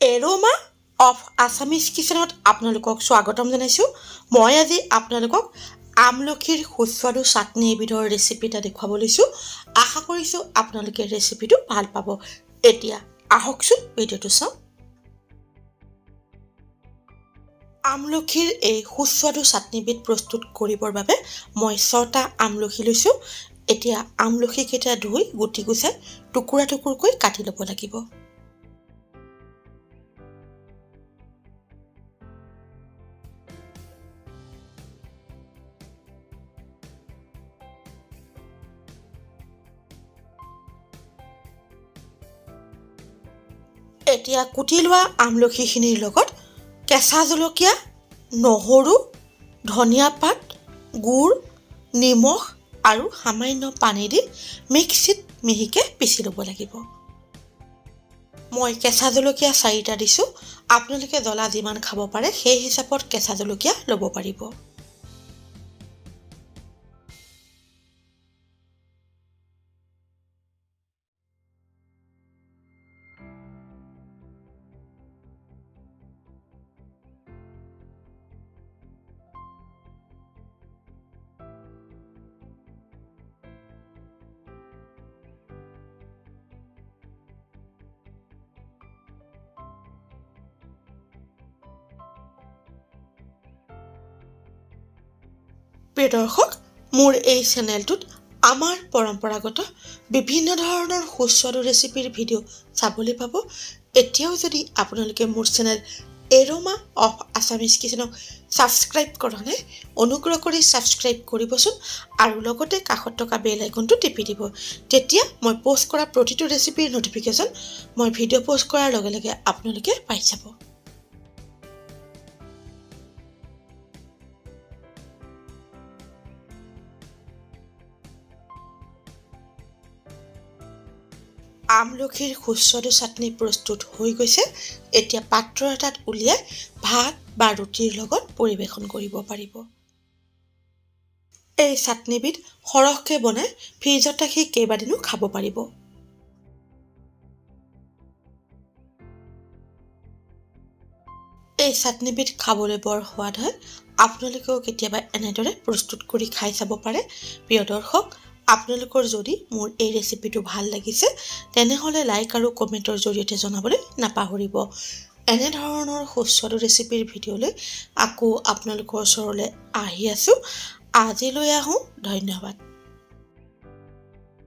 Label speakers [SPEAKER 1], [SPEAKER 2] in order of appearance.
[SPEAKER 1] Aroma of Assamese কিচেনত আপোনালোকক স্বাগতম জনাইছোঁ। মই আজি আপোনালোকক আমলখিৰ সুস্বাদু চাটনি এবিধৰ ৰেচিপি এটা দেখুৱাব লৈছোঁ। আশা কৰিছোঁ আপোনালোকে ৰেচিপিটো ভাল পাব। এতিয়া আহকচোন ভিডিঅ'টো চাওঁ। আমলখিৰ এই সুস্বাদু চাটনিবিধ প্ৰস্তুত কৰিবৰ বাবে মই ছটা আমলখি লৈছোঁ। এতিয়া আমলখিকেইটা ধুই গুটি গুচাই টুকুৰা টুকুৰকৈ কাটি ল'ব লাগিব। এতিয়া কুটি লোৱা আমলখিখিনিৰ লগত কেঁচা জলকীয়া, নহৰু, ধনিয়া পাত, গুড়, নিমখ আৰু সামান্য পানী দি মিক্সিত মিহিকৈ পিচি ল'ব লাগিব। মই কেঁচা জলকীয়া চাৰিটা দিছোঁ। আপোনালোকে জ্বলা যিমান খাব পাৰে, সেই হিচাপত কেঁচা জলকীয়া ল'ব পাৰিব। প্ৰিয় দৰ্শক মোৰ এই চেনেলটোত আমাৰ পৰম্পৰাগত বিভিন্ন ধৰণৰ সুস্বাদু ৰেচিপিৰ ভিডিঅ' চাবলৈ পাব। এতিয়াও যদি আপোনালোকে মোৰ চেনেল এৰোমা অফ আছামিজ কিচেনক ছাবস্ক্ৰাইব কৰা নাই, অনুগ্ৰহ কৰি ছাবস্ক্ৰাইব কৰিবচোন আৰু লগতে কাষত থকা বেল আইকনটো টিপি দিব। তেতিয়া মই প'ষ্ট কৰা প্ৰতিটো ৰেচিপিৰ ন'টিফিকেশ্যন মই ভিডিঅ' প'ষ্ট কৰাৰ লগে লগে আপোনালোকে পাই যাব। আমলখিৰ সুস্বাদু চাটনি প্ৰস্তুত হৈ গৈছে। এতিয়া পাত্ৰ এটাত উলিয়াই ভাত বা ৰুটিৰ লগত পৰিৱেশন কৰিব পাৰিব। এই চাটনিবিধ সৰহকৈ বনাই ফ্ৰিজত ৰাখি কেইবাদিনো খাব পাৰিব। এই চাটনিবিধ খাবলৈ বৰ সোৱাদ হয়। আপোনালোকেও কেতিয়াবা এনেদৰে প্ৰস্তুত কৰি খাই চাব পাৰে। প্ৰিয় দৰ্শক আপোনালোকৰ যদি মোৰ এই ৰেচিপিটো ভাল লাগিছে তেনেহ'লে লাইক আৰু কমেণ্টৰ জৰিয়তে জনাবলৈ নাপাহৰিব। এনেধৰণৰ সুস্বাদু ৰেচিপিৰ ভিডিঅ'লৈ আকৌ আপোনালোকৰ ওচৰলৈ আহি আছোঁ। আজিলৈ আহোঁ। ধন্যবাদ।